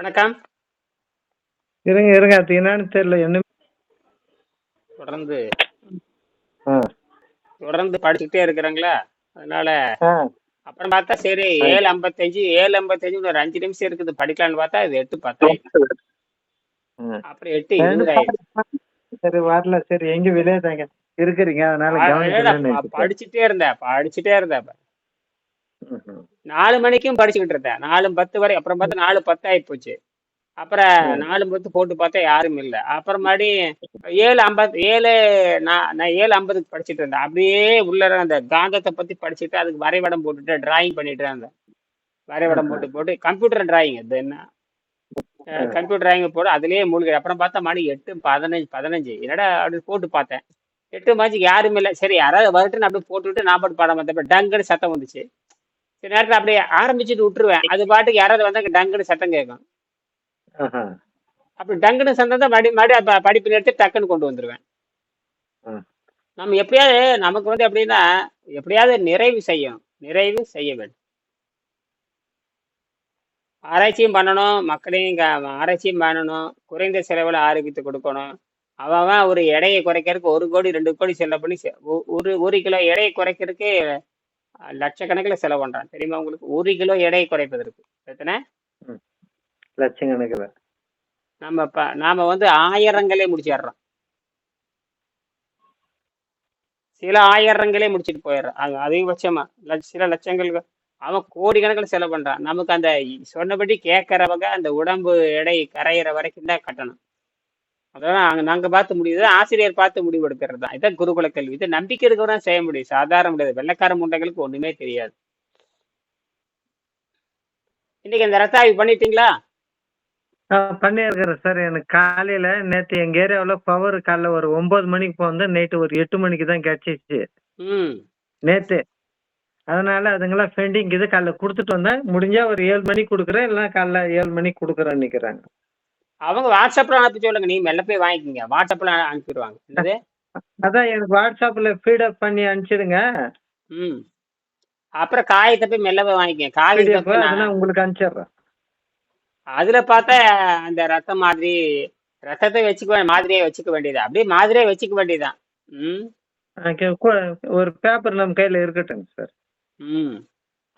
வணக்கம். இருங்க இருங்க அது என்னன்னு தெரியல என்ன தொடர்ந்து தொடர்ந்து படிச்சுக்கிட்டே இருக்கிறாங்களா? அதனால அப்புறம் பார்த்தா சரி ஏழு ஐம்பத்தஞ்சு ஏழு ஐம்பத்தஞ்சு ஒரு அஞ்சு நிமிஷம் இருக்குது. படிக்கலாம்னு பார்த்தா இது எட்டு பத்தாயிரம். அப்புறம் எட்டு இருபது ஆயிடுச்சு. சரி வரல சரி எங்க விளையாதாங்க இருக்கிறீங்க அதனால படிச்சுட்டே இருந்தேன் படிச்சுட்டே இருந்தேன். நாலு மணிக்கும் படிச்சுக்கிட்டு இருந்தேன். நாலு பத்து வரை அப்புறம் பார்த்தா நாலு பத்து ஆகி போச்சு. அப்புறம். நாலு பத்து போட்டு பார்த்தா யாரும் இல்லை. அப்புறம் மறுபடி ஏழு ஐம்பது ஏழு நான் நான் ஏழு ஐம்பதுக்கு படிச்சுட்டு இருந்தேன். அப்படியே உள்ள அந்த காந்தத்தை பத்தி படிச்சுட்டு அதுக்கு வரைபடம் போட்டுட்டு டிராயிங் பண்ணிட்டு இருந்தேன். வரைபடம் போட்டு போட்டு கம்ப்யூட்டர் டிராயிங் அது என்ன? கம்ப்யூட்டர் டிராயிங் போட்டு அதுலயே மூழ்கி அப்புறம் பார்த்தா மணி எட்டு பதினஞ்சு பதினஞ்சு. என்னடா அப்படி போட்டு பார்த்தேன். எட்டு மாச்சுக்கு யாருமே இல்லை. சரி யாராவது வரட்டுன்னு அப்படியே போட்டுவிட்டு நான் பாட்டு பாடம் பார்த்தப்ப டங்குன்னு சத்தம் வந்துச்சு. சில நேரத்தில் அப்படியே ஆரம்பிச்சுட்டு விட்டுருவேன். அது பாட்டுக்கு யாராவது வந்தா டங்குன்னு சத்தம் கேட்கும். அப்படி டங்குன்னு சத்தம் தான் மறுபடியும் ப- படிப்பு நிறுத்தி டக்குன்னு கொண்டு வந்துருவேன். நம்ம எப்படியாவது நமக்கு வந்து எப்படின்னா எப்படியாவது நிறைவு செய்யணும் நிறைவு செய்ய வேண்டும். ஆராய்ச்சியும் பண்ணணும். மக்களையும் ஆராய்ச்சியும் பண்ணணும். குறைந்த செலவில் ஆரோக்கியத்தை கொடுக்கணும். அவன் ஒரு எடையை குறைக்கிறதுக்கு ஒரு கோடி ரெண்டு கோடி செலவு பண்ணி ஒரு ஒரு கிலோ எடையை குறைக்கிறதுக்கு லட்சக்கணக்கில் செலவு பண்றான். தெரியுமா உங்களுக்கு? ஒரு கிலோ எடையை குறைப்பதற்கு. எத்தனை லட்சக்கணக்கில். நம்ம ப நாம வந்து ஆயிரங்களே முடிச்சிடுறோம். சில ஆயிரங்களே முடிச்சிட்டு போயிடுறோம். அது அதிகபட்சமா. லட்ச- சில லட்சங்கள் அவன் கோடிக்கணக்கில் செலவு பண்றான். நமக்கு அந்த சொன்னபடி கேட்கறவங்க அந்த உடம்பு எடை கரையிற வரைக்கும் தான் கட்டணும். அதான் நாங்க நாங்க பார்த்து முடியுது ஆசிரியர் பார்த்து முடிவு எடுக்கிறது தான். இதான் குருகுல கல்வி. இது நம்பிக்கை இருக்கவங்க செய்ய முடியும். சாதாரண முடியாது. வெள்ளக்கார முண்டைகளுக்கு ஒண்ணுமே தெரியாது. இன்னைக்கு இந்த ரத்தாவி பண்ணிட்டீங்களா? பண்ணியிருக்கிறேன் சார். எனக்கு காலையில நேற்று எங்க ஏரியாவில் பவர் காலைல ஒரு ஒன்பது மணிக்கு போந்து நைட்டு ஒரு எட்டு மணிக்கு தான் கிடைச்சிச்சு நேற்று அதனால அதுங்கெல்லாம் பெண்டிங் இது காலைல கொடுத்துட்டு வந்தேன். முடிஞ்சா ஒரு ஏழு மணிக்கு கொடுக்குறேன். இல்லைன்னா காலைல ஏழு மணிக்கு கொடுக்குறேன்னு நிற்கிறாங்க அவங்க வாட்ஸ்அப்ல அனுப்பி சொல்லுங்க. நீ மெல்ல போய் வாங்கிக்கங்க. வாட்ஸ்அப்ல அனுப்பிடுவாங்க. என்னது? அதான் எனக்கு வாட்ஸ்அப்பில் ஃபீடப் பண்ணி அனுப்பிச்சிடுங்க. ம். அப்புறம் காயத்தை போய் மெல்ல போய் வாங்கிக்கங்க. நான் உங்களுக்கு அனுப்பிச்சிடுறேன். அதுல பார்த்தா அந்த ரத்தம் மாதிரி ரத்தத்தை வச்சுக்க மாதிரியே வச்சுக்க வேண்டியது அப்படியே மாதிரியே வச்சுக்க வேண்டியதுதான். ம். ஒரு பேப்பர் நம்ம கையில இருக்கட்டும் சார் ம்.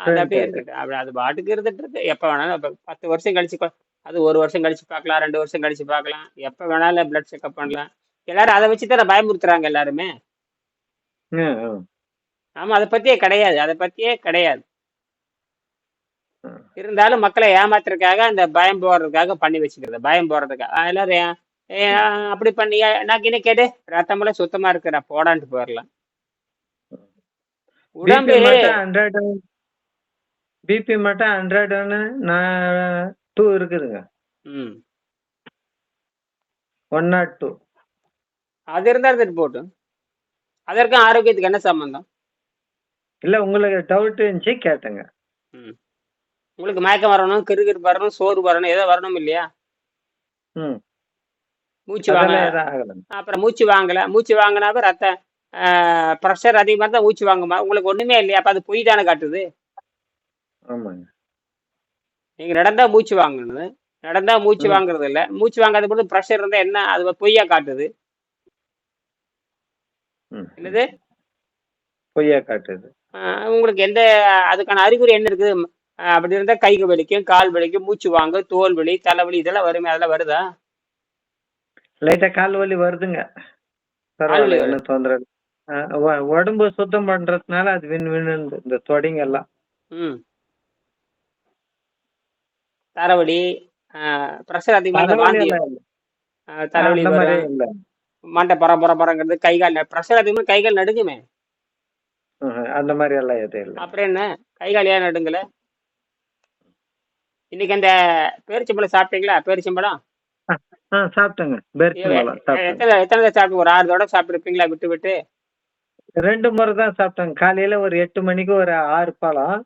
அது அப்படியே இருக்கட்டும். அப்படி அது பாட்டுக்கு இருந்துட்டு இருக்கு. எப்போ வேணாலும் பத்து வருஷம் கழிச்சு அது ஒரு வருஷம் கழிச்சு பார்க்கலாம் ரெண்டு வருஷம் கழிச்சு பார்க்கலாம். எப்போ வேணாலும் பிளட் செக்அப் பண்ணலாம். எல்லாரும் அதை வச்சு தானே பயமுறுத்துறாங்க எல்லாருமே. ஆமா அதை பத்தியே கிடையாது அதை பத்தியே கிடையாது. இருந்தாலும் மக்களை ஏமாத்துறதுக்காக அந்த பயம் போடுறதுக்காக பண்ணி வச்சுக்கிறது பயம் போடுறதுக்காக எல்லாரும் அப்படி பண்ணி நான் என்ன கேட்டு ரத்தமெல்லாம் சுத்தமா இருக்கிற போடான்ட்டு போயிடலாம் உடம்பு பிபி மட்டும் ஹண்ட்ரட் நான் டூ இருக்குதுங்க. ம். ஒன் நாட் டூ அது இருந்தா இருந்துட்டு போட்டும் அதற்கும் ஆரோக்கியத்துக்கு என்ன சம்பந்தம்? இல்ல உங்களுக்கு டவுட் இருந்துச்சு கேட்டேங்க. ம். உங்களுக்கு மயக்கம் வரணும் கிறுகிறு வரணும் சோறு வரணும் ஏதோ வரணும் இல்லையா? ம். மூச்சு வாங்க. அதெல்லாம் எதுவும் ஆகலைங்க. அப்புறம் மூச்சு வாங்கல. மூச்சு வாங்கினாவே ரத்த ப்ரெஷர் அதிகமாக இருந்தால் மூச்சு வாங்குமா? உங்களுக்கு ஒண்ணுமே இல்லையா? அப்போ அது பொய் தானே காட்டுது. ஆமாங்க. நீங்க நடந்தா மூச்சு வாங்கணும். நடந்தா மூச்சு வாங்குறது இல்ல மூச்சு வாங்காத போது ப்ரெஷர் இருந்தா என்ன அது பொய்யா காட்டுது. என்னது? பொய்யா காட்டுது. உங்களுக்கு எந்த அதுக்கான அறிகுறி என்ன இருக்குது? அப்படி இருந்தா கை வலிக்கும் கால் வலிக்கும் மூச்சு வாங்க தோல் வலி தலைவலி இதெல்லாம் வருமே அதெல்லாம் வருதா? லைட்டா கால் வலி வருதுங்க. பரவாயில்ல தொந்தரவு. உடம்பு சுத்தம் பண்றதுனால அது வின் வின்னு இந்த தொடைங்க எல்லாம் தலைவலி ப்ரெஷர் அதிகமாக வாந்தி தலைவலி மண்டை பர பர பரங்கிறது கை கால் ப்ரெஷர் அதிகமாக கை கால் நடுங்குமே. அந்த மாதிரி எல்லாம் எதுவும் இல்லை. அப்புறம் என்ன? கை கால் ஏன் நடுங்கல? இன்னைக்கு அந்த பேரிச்சம்பழம் சாப்பிட்டீங்களா? பேரிச்சம்பழம்? சாப்பிட்டேங்க. எத்தனை எத்தனை சாப்பிட்டு ஒரு ஆறு தடவை சாப்பிட்டுருப்பீங்களா? விட்டு விட்டு? ரெண்டு முறை தான் சாப்பிட்டேங்க. காலையில ஒரு எட்டு மணிக்கு ஒரு ஆறு பழம்.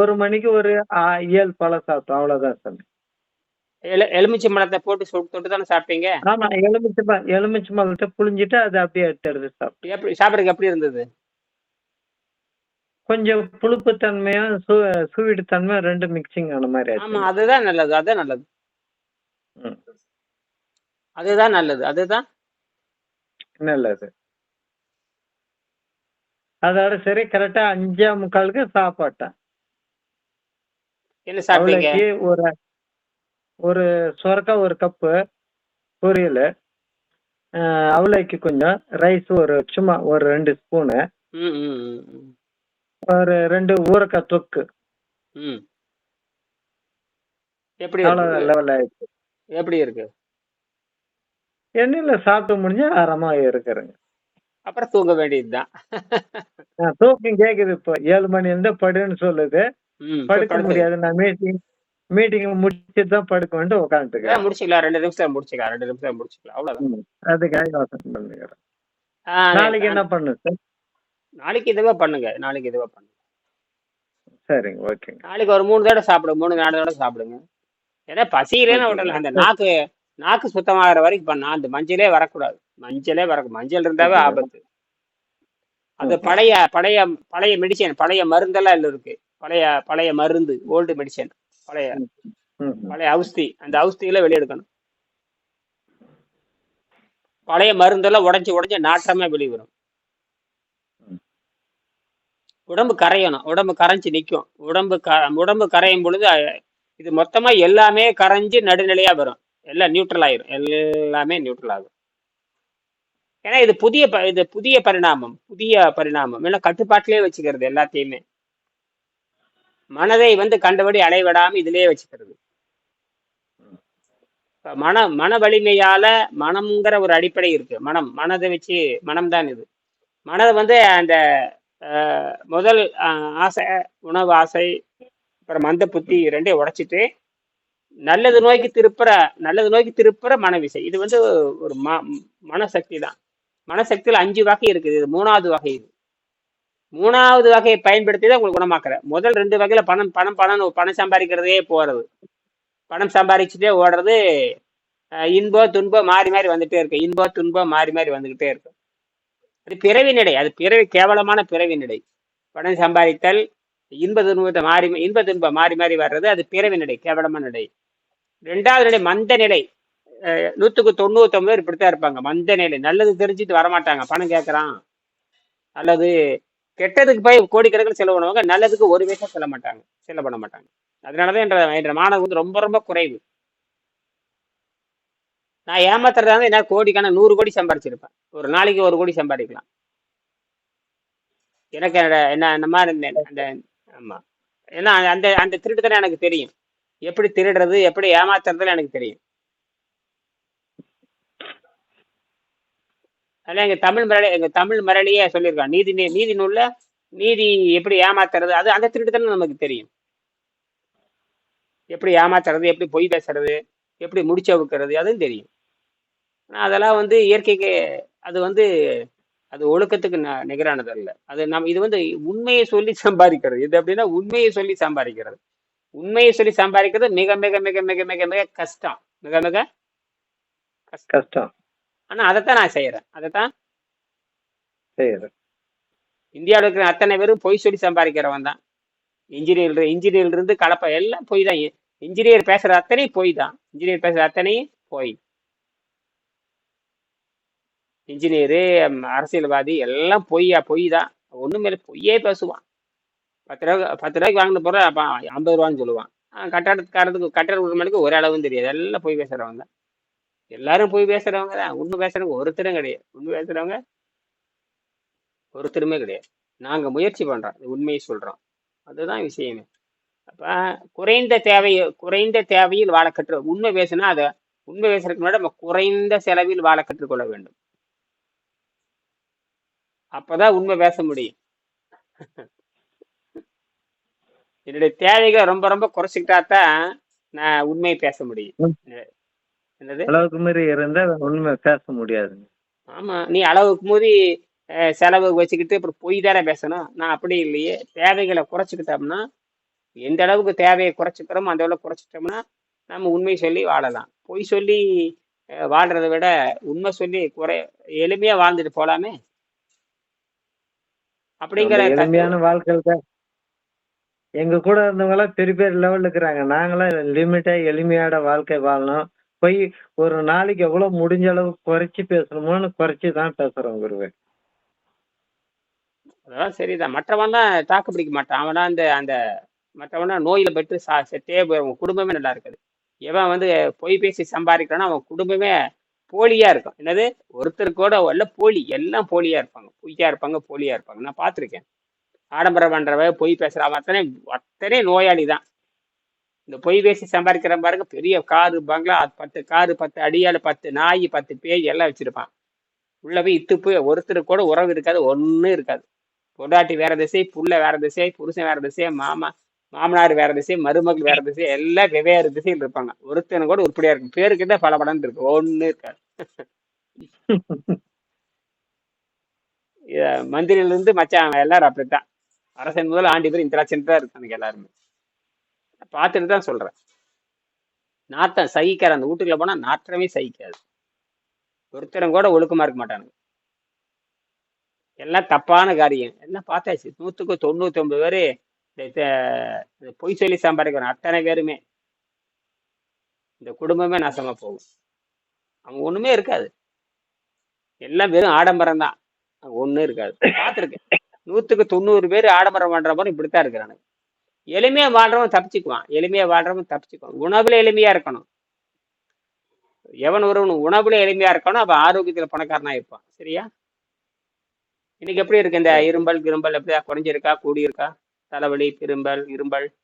ஒரு மணிக்கு ஒரு ஏழு பழம் சாப்பிட்டோம். அவ்வளவுதான் சார் எலு எலுமிச்சம்பழத்தை போட்டு சுட்டு தொட்டு தானே சாப்பிட்டீங்க? ஆமா எலுமிச்சை எலுமிச்சை பழத்தை புழிஞ்சிட்டு அது அப்படியே எடுத்துறது சாப்பிட்டேன் எப்படி சாப்பிட்றதுக்கு எப்படி இருந்தது? கொஞ்சம் புளிப்பு தன்மையும் சு சுவீடு தன்மையும் ரெண்டு மிக்சிங் ஆன மாதிரி ஆமா அதுதான் நல்லது அதுதான் நல்லது. அதுதான் நல்லது அதுதான். நல்லது. அதோட சரி கரெக்டா அஞ்சே முக்காலுக்கு சாப்பாட்டேன் என்ன சாப்பிட்டீங்க? ஒரு ஒரு சொரக்கா ஒரு கப்பு பொரியல் அவளைக்கு கொஞ்சம் ரைஸ் ஒரு சும்மா ஒரு ரெண்டு ஸ்பூனு ஒரு ரெண்டு ஊறக்காய் தொக்கு. எப்படி லெவல் ஆயிடுச்சு. எப்படி இருக்கு? எண்ணெயில் சாப்பிட்டு முடிஞ்சு ஆறாம இருக்கிறேங்க. அப்புறம் தூங்க வேண்டியதுதான். தூக்கம் கேட்குது இப்போ. ஏழு மணி இருந்து படுன்னு சொல்லுது. படுக்க முடியாது. நான் மீட்டிங் மீட்டிங் முடிச்சுட்டு தான் படுக்கணும்ட்டு ஆ, உட்காந்துட்டுக்கிறேன் முடிச்சுக்கலாம். ரெண்டு நிமிஷம் முடிச்சுக்கலாம். ரெண்டு நிமிஷம் முடிச்சுக்கலாம். அவ்வளவுதான். அதுக்காக யோசனை பண்ணுகிறேன் நாளைக்கு என்ன பண்ணு சார் நாளைக்கு இதுவா பண்ணுங்க. நாளைக்கு இதுவா பண்ணுங்க. சரிங்க ஓகேங்க. நாளைக்கு ஒரு மூணு தடவை சாப்பிடுங்க. மூணு நாலு தடவை சாப்பிடுங்க. ஏன்னா பசியிலேன்னு ஓகே. விடல அந்த நாக்கு நாக்கு சுத்தமாகிற வரைக்கும் பண்ணா. அந்த மஞ்சளே வரக்கூடாது. மஞ்சளே வர மஞ்சள் இருந்தாவே ஓகே. ஆபத்து. அது பழைய பழைய பழைய மெடிசன் பழைய மருந்தெல்லாம் இதுல இருக்கு. பழைய பழைய மருந்து ஓல்டு மெடிசன் பழைய. பழைய அவுஸ்தி அந்த அவுஸ்தியில வெளியெடுக்கணும். பழைய மருந்தெல்லாம் உடைஞ்சு உடைஞ்சு நாற்றமே வெளியே வரும். உடம்பு கரையணும். உடம்பு கரைஞ்சு நிற்கும் உடம்பு க உடம்பு கரையும் பொழுது இது மொத்தமா எல்லாமே கரைஞ்சு நடுநிலையா வரும். எல்லாம் நியூட்ரல் ஆயிரும். எல்லாமே நியூட்ரல் ஆகும். ஏன்னா இது புதிய இது புதிய பரிணாமம். புதிய பரிணாமம். ஏன்னா கட்டுப்பாட்டிலே வச்சுக்கிறது எல்லாத்தையுமே. மனதை வந்து கண்டபடி அலைவிடாம இதிலே வச்சுக்கிறது. மன மன வலிமையால மனம்ங்கிற ஒரு அடிப்படை இருக்கு. மனம் மனதை வச்சு மனம்தான் இது. மனதை வந்து அந்த முதல் ஆசை உணவு ஆசை அப்புறம் மந்த புத்தி ரெண்டையும் உடைச்சிட்டு நல்லது நோய்க்கு திருப்புற நல்லது நோய்க்கு திருப்புற மனவிசை. இது வந்து ஒரு ம மனசக்தி தான். மனசக்தியில் அஞ்சு வகை இருக்குது. இது மூணாவது வகை இது. மூணாவது வகையை பயன்படுத்தி தான் உங்களுக்கு குணமாக்குற. முதல் ரெண்டு வகையில பணம் பணம் பணம் பணம் சம்பாதிக்கிறதே போறது. பணம் சம்பாதிச்சுட்டே ஓடுறது இன்பம் துன்பம் மாறி மாறி வந்துட்டே இருக்கு. இன்பம் துன்பம் மாறி மாறி வந்துகிட்டே இருக்கு. அது பிறவி நிலை. அது பிறவி கேவலமான பிறவி நிலை. பணம் சம்பாதித்தல் இன்ப துன்பத்தை மாறி இன்ப துன்பம் மாறி மாறி வர்றது அது பிறவி நிலை கேவலமான நிலை. ரெண்டாவது நிலை மந்த நிலை. நூற்றுக்கு தொண்ணூத்தொம்பது பேர் இப்படித்தான் இருப்பாங்க. மந்த நிலை. நல்லது தெரிஞ்சுட்டு வரமாட்டாங்க. பணம் கேட்குறான் அல்லது கெட்டதுக்கு போய் கோடிக்கணக்கில் செலவு பண்ணுவாங்க நல்லதுக்கு ஒரு பைசா செல்ல மாட்டாங்க செலவு பண்ண மாட்டாங்க. அதனாலதான் என்ற என்ற மாணவர் வந்து ரொம்ப ரொம்ப குறைவு. நான் ஏமாத்துறதா இருந்தா என்ன கோடிக்கான நூறு கோடி சம்பாரிச்சிருப்பேன். ஒரு நாளைக்கு ஒரு கோடி சம்பாதிக்கலாம். எனக்கு என்ன அந்த மாதிரி இருந்தேன் அந்த ஆமா. ஏன்னா அந்த அந்த திருட்டு தானே எனக்கு தெரியும். எப்படி திருடுறது எப்படி ஏமாத்துறதுன்னு எனக்கு தெரியும். அதனால எங்க தமிழ் மரளி எங்கள் தமிழ் மரளியே சொல்லியிருக்கான் நீதி நீதி நூலில் நீதி எப்படி ஏமாத்துறது? அது அந்த திருட்டுத்தனம் நமக்கு தெரியும். எப்படி ஏமாத்துறது? எப்படி பொய் பேசுறது? எப்படி முடிச்ச வைக்கிறது அதுவும் தெரியும். ஆனால் அதெல்லாம் வந்து இயற்கைக்கு அது வந்து அது ஒழுக்கத்துக்கு ந- நிகரானது அல்ல. அது நம்ம இது வந்து உண்மையை சொல்லி சம்பாதிக்கிறது. இது அப்படின்னா உண்மையை சொல்லி சம்பாதிக்கிறது. உண்மையை சொல்லி சம்பாதிக்கிறது மிக மிக மிக மிக மிக மிக கஷ்டம். மிக மிக கஷ்டம். ஆனா அதைத்தான் நான் செய்யறேன் அதைத்தான் செய்யுது இந்தியாவில் இருக்கிற அத்தனை பேரும் பொய் சொல்லி சம்பாதிக்கிறவன் தான். இன்ஜினியர் இன்ஜினியர்ல இருந்து கலப்பை எல்லாம் பொய் தான். இன்ஜினியர் பேசுற அத்தனை பொய் தான். இன்ஜினியர் பேசுற அத்தனையும் பொய். இன்ஜினியரு அரசியல்வாதி எல்லாம் பொய்யா பொய் தான். ஒண்ணுமே இல்லை பொய்யே பேசுவான். பத்து ரூபா பத்து ரூபாய்க்கு வாங்கின அப்ப ஐம்பது ரூபான்னு சொல்லுவான். கட்டடத்துக்காரத்துக்கு கட்டட உரிமைக்கு ஒரு அளவும் தெரியாது. எல்லாம் பொய் பேசுறவங்க தான். எல்லாரும் பொய் பேசுறவங்க தான். உண்மை பேசுறவங்க ஒருத்தரும் கிடையாது. உண்மை பேசுறவங்க ஒருத்தருமே கிடையாது. நாங்க முயற்சி பண்றோம். உண்மையை சொல்றோம். அதுதான் விஷயமே. அப்ப குறைந்த தேவை குறைந்த தேவையில் வாழ கற்று உண்மை பேசினா அதை உண்மை பேசுறதுக்கு முன்னாடி நம்ம குறைந்த செலவில் வாழ கற்றுக்கொள்ள வேண்டும். அப்பதான் உண்மை பேச முடியும். என்னுடைய தேவைகளை ரொம்ப ரொம்ப குறைச்சிக்கிட்டா தான் நான் உண்மையை பேச முடியும். என்னது? அளவுக்கு மீறி இருந்தா உண்மை பேச முடியாதுங்க. ஆமா நீ அளவுக்கு மீறி அஹ், செலவு வச்சுக்கிட்டு அப்புறம் பொய் தானே பேசணும். நான் அப்படி இல்லையே. தேவைகளை குறைச்சிக்கிட்டோம்னா எந்த அளவுக்கு தேவையை குறைச்சிக்கிறோமோ அந்த அளவுக்கு குறைச்சிட்டோம்னா நம்ம உண்மை சொல்லி வாழலாம். பொய் சொல்லி அஹ், வாழ்றதை விட உண்மை சொல்லி குறை எளிமையா வாழ்ந்துட்டு போலாமே. அப்படிங்கிற நம்ம தத்துவம் எளிமையான வாழ்க்கையில தான் எங்க கூட இருந்தவங்க எல்லாம் பெரிய பெரிய லெவல்ல இருக்கிறாங்க. நாங்களாம் லிமிட்டா எளிமையான வாழ்க்கை வாழணும். போய் ஒரு நாளைக்கு எவ்வளவு முடிஞ்ச அளவு குறைச்சி பேசணுமோன்னு குறைச்சி தான் பேசுறோம் குருவே. அதெல்லாம் சரிதான். மற்றவன் தான் தாக்கு பிடிக்க மாட்டான். அவனா அந்த அந்த மற்றவனா நோயில பெற்று சா செத்தே போயிடும் குடும்பமே நல்லா இருக்குது. எவன் வந்து பொய் பேசி சம்பாதிக்கிறான்னா அவன் குடும்பமே போலியா இருக்கும். என்னது? ஒருத்தர் கூட எல்லாம் போலி. எல்லாம் போலியா இருப்பாங்க. பொய்யா இருப்பாங்க போலியா இருப்பாங்க. நான் பார்த்துருக்கேன். ஆடம்பரம் பண்றவ பொய் பேசுறவன் அத்தனை அத்தனை நோயாளி தான் இந்த பொய் பேசி சம்பாதிக்கிற பாருங்க பெரிய காரு பங்களா பத்து காரு பத்து அடியால் பத்து நாய் பத்து பேய் எல்லாம் வச்சிருப்பான். உள்ள போய் இத்து போய் ஒருத்தர் கூட உறவு இருக்காது ஒன்றும் இருக்காது. பொண்டாட்டி வேற திசை புள்ள வேற திசை புருஷன் வேற திசை மாமா மாமனார் வேற திசை மருமகள் வேற திசை எல்லாம் வெவ்வேறு திசையில் இருப்பாங்க. ஒருத்தனை கூட உருப்படியா இருக்கும். பேருக்கு தான் பல படம் இருக்கு ஒன்னு இருக்காது. இத மந்திரியில இருந்து மச்சான் எல்லாரும் அப்படித்தான். அரசன் முதல் ஆண்டி பேர் இந்த லட்சம் தான் இருக்கானுங்க எல்லாருமே. பார்த்துட்டு தான் சொல்றேன். நாத்தம் சகிக்கிற அந்த வீட்டுக்குள்ள போனா நாற்றமே சகிக்காது. ஒருத்தரும் கூட ஒழுக்கமா இருக்க மாட்டானுங்க. எல்லாம் தப்பான காரியம். எல்லாம் பார்த்தாச்சு. நூற்றுக்கு தொண்ணூற்றி ஒன்பது பேர் இந்த பொய் சொல்லி சம்பாதிக்கிறோம் அத்தனை பேருமே இந்த குடும்பமே நாசமா போகும். அவங்க ஒண்ணுமே இருக்காது. எல்லாம் வெறும் ஆடம்பரம் தான் ஒண்ணும் இருக்காது. பார்த்துருக்கேன். நூற்றுக்கு தொண்ணூறு பேர் ஆடம்பரம் பண்ணுற மாதிரி இப்படித்தான் இருக்கிறானுங்க. எளிமையா வாழ்றவன் தப்பிச்சுக்குவான். எளிமையா வாழ்றவன் தப்பிச்சுக்குவான். உணவுல எளிமையா இருக்கணும். எவன் ஒருவன் உணவுல எளிமையா இருக்கணும் அவன் ஆரோக்கியத்துல பணக்காரனா இருப்பான். சரியா? இன்னைக்கு எப்படி இருக்கு இந்த இரும்பல் கிரும்பல் எப்படியா குறைஞ்சிருக்கா கூடி இருக்கா தலைவலி திரும்பல் இரும்பல்?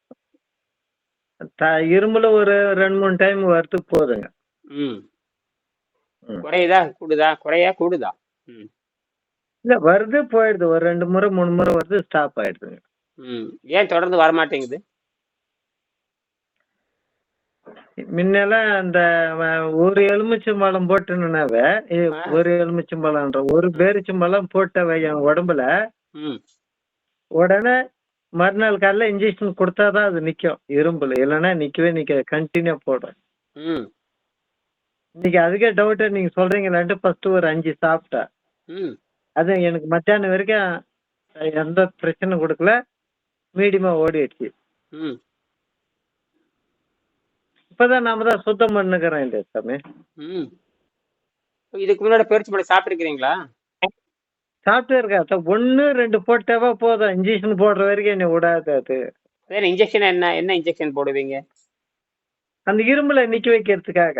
இரும்புல ஒரு ரெண்டு மூணு டைம் வரத்து போதுங்க. ம். குறையுதா? கூடுதா? குறையா? கூடுதா? ம். இல்ல வருது போயிடுது. ஒரு ரெண்டு முறை மூணு முறை வருது ஸ்டாப் ஆயிடுதுங்க. ம். ஏன் தொடர்ந்து வரமாட்டேங்குது? முன்னெல்லாம் அந்த ஒரு எலுமிச்சம்பழம் போட்டுனாவே. ஒரு எலுமிச்சம்பழம்ன்ற ஒரு பேரிச்சம்பழம் போட்ட என் உடம்புல உடனே மறுநாள் காலைல இன்ஜெக்ஷன் கொடுத்தாதான் அது நிக்கும் இரும்புல. இல்லைன்னா நிக்கவே நிக்க கண்டினியூ போடுறேன் ம். இன்னைக்கு அதுக்கே டவுட் நீங்க சொல்றீங்களான்ட்டு ஃபர்ஸ்ட் ஒரு அஞ்சு சாப்பிட்டேன். அது எனக்கு மத்தியானம் வரைக்கும் எந்த பிரச்சனை கொடுக்கல. மீடியமா ஓடிடுச்சு. இப்பதான் நாம தான் சுத்தம் பண்ணுக்கிறோம் இல்லையா சாமி? இதுக்கு முன்னாடி பேரிச்சு பழம் சாப்பிட்டுருக்கிறீங்களா? சாப்பிட்டே இருக்கா ஒன்று ரெண்டு போட்டாவா போதும். இன்ஜெக்ஷன் போடுற வரைக்கும் என்னை விடாது அது. வேற இன்ஜெக்ஷன் என்ன என்ன இன்ஜெக்ஷன் போடுவீங்க? அந்த இருமலை நிக்க வைக்கிறதுக்காக.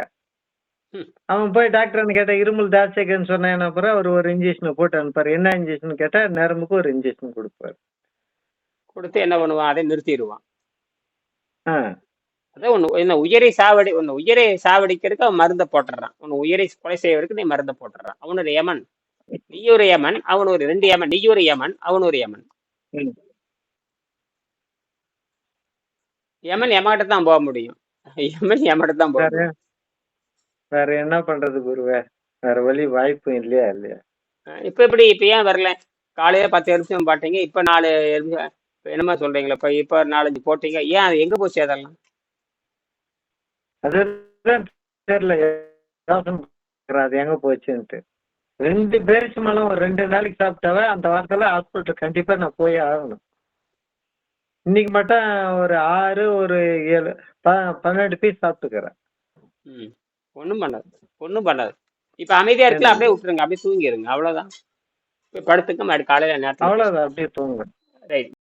அவன் போய் டாக்டர் கேட்டா இருமல் ஜாஸ்தியாக்குன்னு சொன்னேன் அப்புறம் அவர் ஒரு இன்ஜெக்ஷன் போட்டு அனுப்பாரு என்ன இன்ஜெக்ஷன் கேட்டா நரம்புக்கு ஒரு இன்ஜெக்ஷன் கொடுப்பாரு. கொடுத்து என்ன பண்ணுவான்? அதை நிறுத்திடுவான். அதான் ஒன்று என்ன உயிரை சாவடி ஒன்று உயிரை சாவடிக்கிறதுக்கு அவன் மருந்தை போட்டுடுறான். ஒன்று உயிரை கொலை செய்வதற்கு நீ மருந்தை போட்டுடுறான். அவன் ஒரு யமன். நீ ஒரு யமன் அவன் ஒரு ரெண்டு யமன். நீ ஒரு யமன் அவன் ஒரு யமன். ம். யமன் யமாட்ட தான் போக முடியும். யமன் யமாட்ட தான் போக வேற முடியும். வேற என்ன பண்றது குருவே? வேற வழி வாய்ப்பு இல்லையா இல்லையா? இப்ப எப்படி இப்ப ஏன் வரல? காலையில பத்து நிமிஷம் பாட்டீங்க இப்ப நாலு இப்ப என்னமா சொல்றீங்களா? இப்ப இப்ப நாலஞ்சு போட்டீங்க. ஏன் அது எங்க போச்சு அதெல்லாம்? அதுதான் தெரியல. அது எங்க போச்சுன்ட்டு. ரெண்டு பேருக்கு மேல ஒரு ரெண்டு நாளைக்கு சாப்பிட்டாவே அந்த வாரத்துல ஹாஸ்பிட்டல் கண்டிப்பா நான் போய் ஆகணும். இன்னைக்கு மட்டும் ஒரு ஆறு ஒரு ஏழு பன்னெண்டு பீஸ் சாப்பிட்டுக்கிறேன். ஒண்ணும் பண்ணாது. ஒண்ணும் பண்ணாது. இப்ப அமைதியா இருக்குல்ல அப்படியே விட்டுருங்க. அப்படியே தூங்கிடுங்க அவ்வளவுதான். போய் படுத்துக்க மறுபடியும் காலையில நேரத்துல அவ்வளவுதான். அப்படியே தூங்குங்க ரைட்